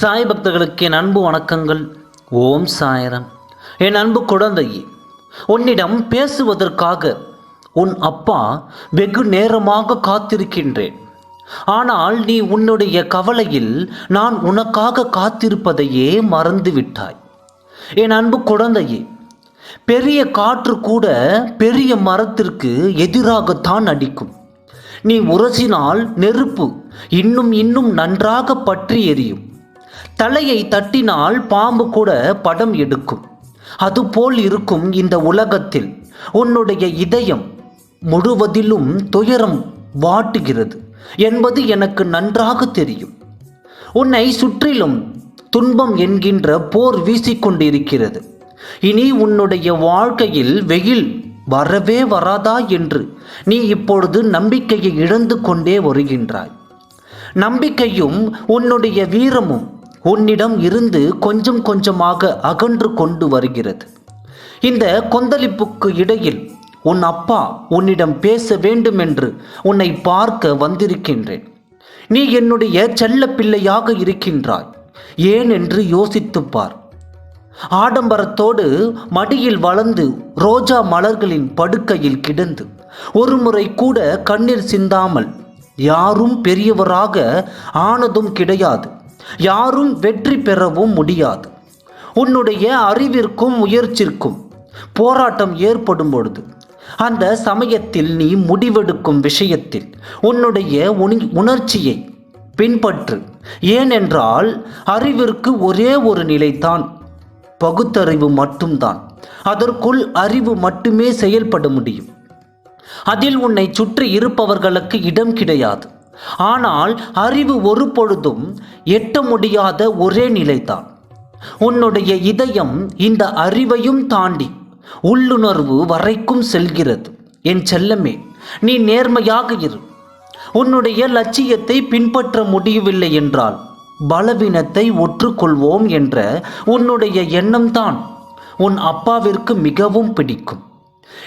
சாய் பக்தர்களுக்கு என் அன்பு வணக்கங்கள். ஓம் சாயரம். என் அன்பு குழந்தையே உன்னிடம் பேசுவதற்காக உன் அப்பா வெகு நேரமாக காத்திருக்கின்றேன். ஆனால் நீ உன்னுடைய கவலையில் நான் உனக்காக காத்திருப்பதையே மறந்துவிட்டாய். என் அன்பு குழந்தையே பெரிய காற்று கூட பெரிய மரத்திற்கு எதிராகத்தான் அடிக்கும். நீ உரசினால் நெருப்பு இன்னும் இன்னும் நன்றாக பற்றி எரியும். தலையை தட்டினால் பாம்பு கூட படம் எடுக்கும். அதுபோல் இருக்கும் இந்த உலகத்தில் உன்னுடைய இதயம் முழுவதிலும் துயரம் வாட்டுகிறது என்பது எனக்கு நன்றாக தெரியும். உன்னை சுற்றிலும் துன்பம் என்கின்ற போர் வீசிக்கொண்டிருக்கிறது இனி உன்னுடைய வாழ்க்கையில் வெயில் வரவே வராதா என்று நீ இப்பொழுது நம்பிக்கையை இழந்து கொண்டே வருகின்றாய். நம்பிக்கையும் உன்னுடைய வீரமும் உன்னிடம் இருந்து கொஞ்சம் கொஞ்சமாக அகன்று கொண்டு வருகிறது. இந்த கொந்தளிப்புக்கு இடையில் உன் அப்பா உன்னிடம் பேச வேண்டும் என்று உன்னை பார்க்க வந்திருக்கின்றேன். நீ என்னுடைய செல்ல பிள்ளையாக இருக்கின்றாய். ஏன் என்று யோசித்துப் பார். ஆடம்பரத்தோடு மடியில் வளர்ந்து ரோஜா மலர்களின் படுக்கையில் கிடந்து ஒரு முறை கூட கண்ணீர் சிந்தாமல் யாரும் பெரியவராக ஆனதும் கிடையாது. யாரும் வெற்றி பெறவும் முடியாது. உன்னுடைய அறிவிற்கும் முயற்சிற்கும் போராட்டம் ஏற்படும் பொழுது அந்த சமயத்தில் நீ முடிவெடுக்கும் விஷயத்தில் உன்னுடைய உணர்ச்சியை பின்பற்று. ஏனென்றால் அறிவிற்கு ஒரே ஒரு நிலைதான். பகுத்தறிவு மட்டும்தான். அதற்குள் அறிவு மட்டுமே செயல்பட முடியும். அதில் உன்னை சுற்றி இருப்பவர்களுக்கு இடம் கிடையாது. ஆனால் அறிவு ஒரு பொழுதும் எட்ட முடியாத ஒரே நிலைதான். உன்னுடைய இதயம் இந்த அறிவையும் தாண்டி உள்ளுணர்வு வரைக்கும் செல்கிறது. என் செல்லமே நீ நேர்மையாக இரு. உன்னுடைய லட்சியத்தை பின்பற்ற முடியவில்லை என்றால் பலவீனத்தை ஒற்றுக்கொள்வோம் என்ற உன்னுடைய எண்ணம்தான் உன் அப்பாவிற்கு மிகவும் பிடிக்கும்.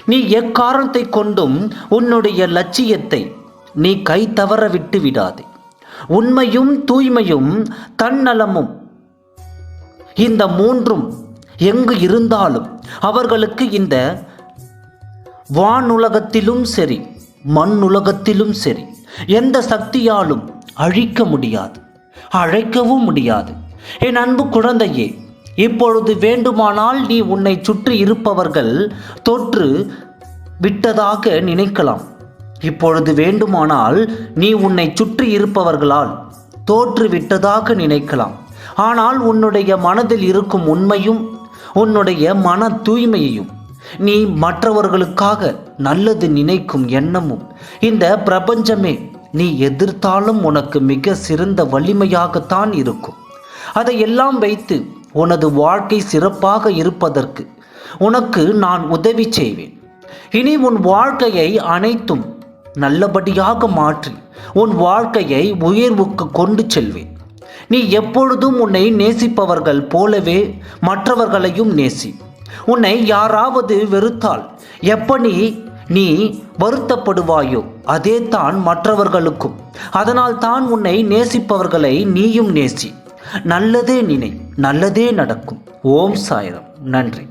நீ எக்காரணத்தை கொண்டும் உன்னுடைய லட்சியத்தை நீ கை தவற விட்டு விடாதே. உண்மையும் தூய்மையும் தன்னலமும். இந்த மூன்றும் எங்கு இருந்தாலும் அவர்களுக்கு இந்த வானுலகத்திலும் சரி மண்ணுலகத்திலும் சரி எந்த சக்தியாலும் அழிக்க முடியாது அழைக்கவும் முடியாது. என் அன்பு குழந்தையே இப்பொழுது வேண்டுமானால் நீ உன்னை சுற்றி இருப்பவர்கள் தொற்று விட்டதாக நினைக்கலாம். இப்பொழுது வேண்டுமானால் நீ உன்னை சுற்றி இருப்பவர்களால் தோற்றுவிட்டதாக நினைக்கலாம். ஆனால் உன்னுடைய மனதில் இருக்கும் உண்மையும் உன்னுடைய மன தூய்மையையும் நீ மற்றவர்களுக்காக நல்லது நினைக்கும் எண்ணமும் இந்த பிரபஞ்சமே நீ எதிர்த்தாலும் உனக்கு மிக சிறந்த வலிமையாகத்தான் இருக்கும். அதையெல்லாம் வைத்து உனது வாழ்க்கை சிறப்பாக இருப்பதற்கு உனக்கு நான் உதவி செய்வேன். இனி உன் வாழ்க்கையை அனைத்தும் நல்லபடியாக மாற்றி உன் வாழ்க்கையை உயர்வுக்கு கொண்டு செல்வேன். நீ எப்பொழுதும் உன்னை நேசிப்பவர்கள் போலவே மற்றவர்களையும் நேசி. உன்னை யாராவது வெறுத்தால் எப்படி நீ வருத்தப்படுவாயோ? அதே தான் மற்றவர்களுக்கும். அதனால் தான் உன்னை நேசிப்பவர்களை நீயும் நேசி. நல்லதே நினை நல்லதே நடக்கும். ஓம் சாயரம். நன்றி.